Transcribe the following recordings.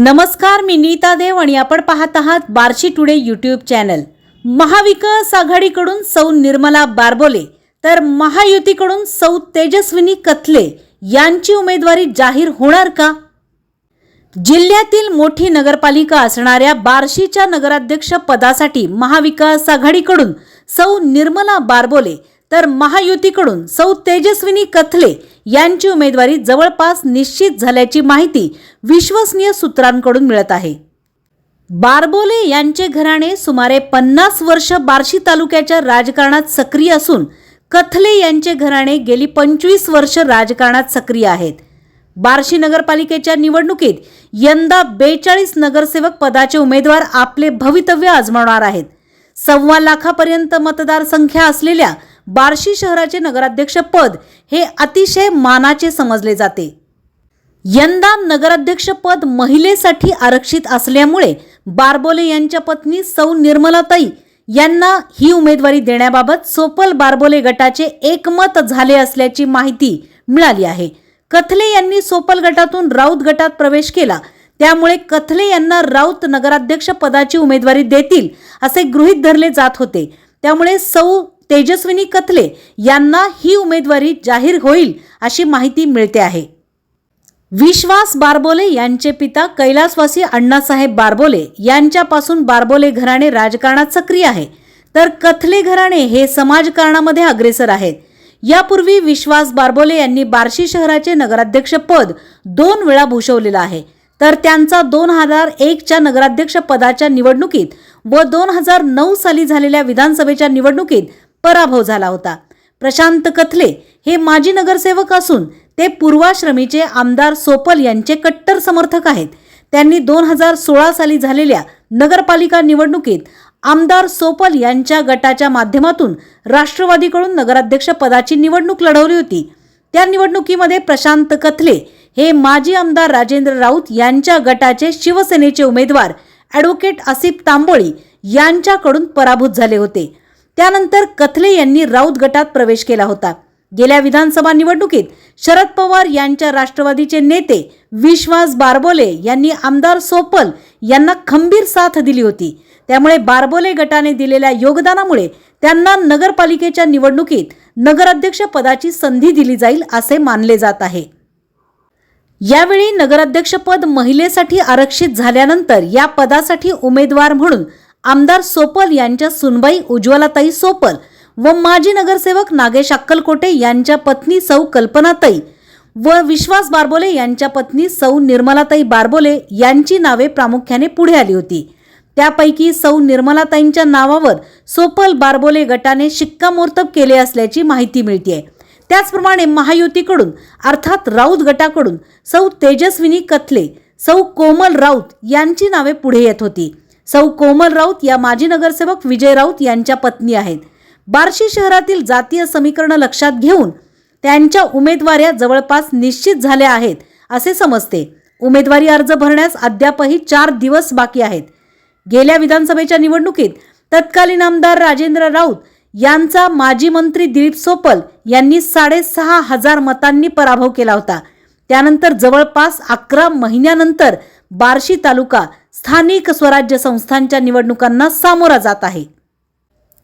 नमस्कार मी नीता देव आणि आपण पाहत आहात Barshi today YouTube channel. Mahavikas आघाडीकडून सौ निर्मला बारबोले तर महायुतीकडून सौ तेजस्विनी कथले यांची उमेदवारी जाहीर होणार का? जिल्ह्यातील मोठी नगरपालिका असणाऱ्या बार्शीच्या नगराध्यक्ष पदासाठी महाविकास आघाडीकडून सौ निर्मला बारबोले तर महायुतीकडून सौ तेजस्विनी कथले यांची उमेदवारी जवळपास निश्चित झाल्याची माहिती विश्वसनीय सूत्रांकडून मिळत आहे. बारबोले यांचे घराणे सुमारे पन्नास वर्ष बार्शी तालुक्याच्या राजकारणात सक्रिय असून कथले यांचे घराणे गेली पंचवीस वर्ष राजकारणात सक्रिय आहेत. बार्शी नगरपालिकेच्या निवडणुकीत यंदा बेचाळीस नगरसेवक पदाचे उमेदवार आपले भवितव्य आजमावणार आहेत. सव्वा लाखापर्यंत मतदारसंख्या असलेल्या बार्शी शहराचे नगराध्यक्ष पद हे अतिशय मानाचे समजले जाते. यंदा नगराध्यक्षपद महिलेसाठी आरक्षित असल्यामुळे बारबोले यांच्या पत्नी सौ निर्मलाताई यांना ही उमेदवारी देण्याबाबत सोपल बारबोले गटाचे एकमत झाले असल्याची माहिती मिळाली आहे. कथले यांनी सोपल गटातून राऊत गटात प्रवेश केला. त्यामुळे कथले यांना राऊत नगराध्यक्ष पदाची उमेदवारी देतील असे गृहीत धरले जात होते. त्यामुळे सौ तेजस्विनी कथले यांना ही उमेदवारी जाहीर होईल अशी माहिती मिळते आहे. विश्वास बारबोले यांचे पिता कैलासवासी अण्णासाहेब बारबोले यांच्यापासून बारबोले घराणे राजकारणात सक्रिय आहे. तर कथले घराणे हे समाजकारणामध्ये अग्रेसर आहेत. यापूर्वी विश्वास बारबोले यांनी बार्शी शहराचे नगराध्यक्ष पद दोन वेळा भूषवलेलं आहे. तर त्यांचा दोन हजार एकच्या नगराध्यक्ष पदाच्या निवडणुकीत व दोन हजार नऊ साली झालेल्या विधानसभेच्या निवडणुकीत पराभव झाला होता. प्रशांत कथले हे माजी नगरसेवक असून ते पूर्वाश्रमीचे आमदार सोपल यांचे कट्टर समर्थक आहेत. त्यांनी दोन हजार सोळा साली झालेल्या नगरपालिका निवडणुकीत आमदार सोपल यांच्या गटाच्या माध्यमातून राष्ट्रवादीकडून नगराध्यक्ष पदाची निवडणूक लढवली होती. त्या निवडणुकीमध्ये प्रशांत कथले हे माजी आमदार राजेंद्र राऊत यांच्या गटाचे शिवसेनेचे उमेदवार ॲडव्होकेट आसिफ तांबोळी यांच्याकडून पराभूत झाले होते. त्यानंतर कथले यांनी राऊत गटात प्रवेश केला होता. गेल्या विधानसभा निवडणुकीत शरद पवार यांच्या राष्ट्रवादीचे नेते विश्वास बारबोले यांनी आमदार सोपल यांना खंबीर साथ दिली होती. त्यामुळे बारबोले गटाने दिलेल्या योगदानामुळे त्यांना नगरपालिकेच्या निवडणुकीत नगराध्यक्ष पदाची संधी दिली जाईल असे मानले जात आहे. यावेळी नगराध्यक्षपद महिलेसाठी आरक्षित झाल्यानंतर या पदासाठी उमेदवार म्हणून आमदार सोपल यांच्या सुनबाई उज्ज्वलाताई सोपल व माजी नगरसेवक नागेश अक्कलकोटे यांच्या पत्नी सौ कल्पनाताई व विश्वास बारबोले यांच्या पत्नी सौ निर्मलाताई बारबोले यांची नावे प्रामुख्याने पुढे आली होती. त्यापैकी सौ निर्मलाताईंच्या नावावर सोपल बारबोले गटाने शिक्कामोर्तब केले असल्याची माहिती मिळते त्याचप्रमाणे महायुतीकडून अर्थात राऊत गटाकडून सौ तेजस्विनी कथले सौ कोमल राऊत यांची नावे पुढे येत होती. सौ कोमल राऊत या माजी नगरसेवक विजय राऊत यांच्या पत्नी आहेत. बार्शी शहरातील जातीय समीकरण लक्षात घेऊन त्यांच्या उमेदवाऱ्या जवळपास निश्चित झाल्या आहेत असे समजते. उमेदवारी अर्ज भरण्यास अद्यापही चार दिवस बाकी आहेत. गेल्या विधानसभेच्या निवडणुकीत तत्कालीन आमदार राजेंद्र राऊत यांचा माजी मंत्री दिलीप सोपल यांनी साडेसहा हजार मतांनी पराभव केला होता. त्यानंतर जवळपास अकरा महिन्यानंतर बार्शी तालुका स्थानिक स्वराज्य संस्थांच्या निवडणुकांना सामोरा जात आहे.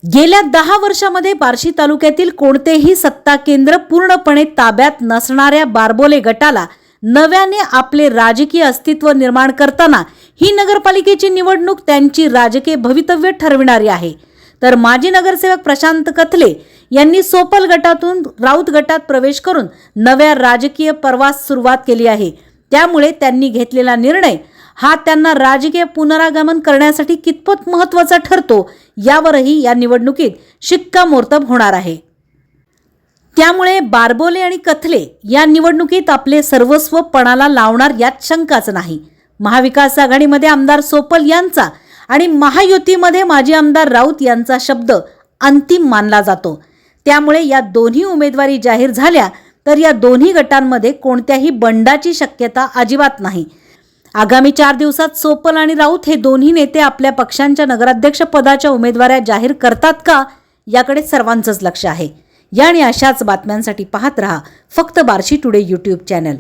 गेल्या दहा वर्षामध्ये बार्शी तालुक्यातील कोणतेही सत्ता केंद्र पूर्णपणे ताब्यात नसणाऱ्या बारबोले गटाला नव्याने आपले राजकीय अस्तित्व निर्माण करताना ही नगरपालिकेची निवडणूक त्यांची राजकीय भवितव्य ठरविणारी आहे. तर माजी नगरसेवक प्रशांत कथले यांनी सोपल गटातून राऊत गटात प्रवेश करून नव्या राजकीय पर्वास सुरुवात केली आहे. त्यामुळे त्यांनी घेतलेला निर्णय हा त्यांना राजकीय पुनरागमन करण्यासाठी कितपत महत्त्वाचा ठरतो यावरही या निवडणुकीत शिक्कामोर्तब होणार आहे. त्यामुळे बारबोले आणि कथले या निवडणुकीत आपले सर्वस्व पणाला लावणार यात शंकाच नाही. महाविकास आघाडीमध्ये आमदार सोपल यांचा आणि महायुतीमध्ये माजी आमदार राऊत यांचा शब्द अंतिम मानला जातो. त्यामुळे या दोन्ही उमेदवारी जाहीर झाल्या तर या दोन्ही गटांमध्ये कोणत्याही बंडाची शक्यता अजिबात नाही. आगामी चार दिवसात सोपल आणि राऊत हे दोन्ही नेते आपल्या पक्षांच्या नगराध्यक्ष पदाच्या उमेदवाऱ्या जाहीर करतात का याकडे सर्वांचंच लक्ष आहे. या आणि अशाच बातम्यांसाठी पाहत रहा फक्त बार्शी टुडे यूट्यूब चॅनल.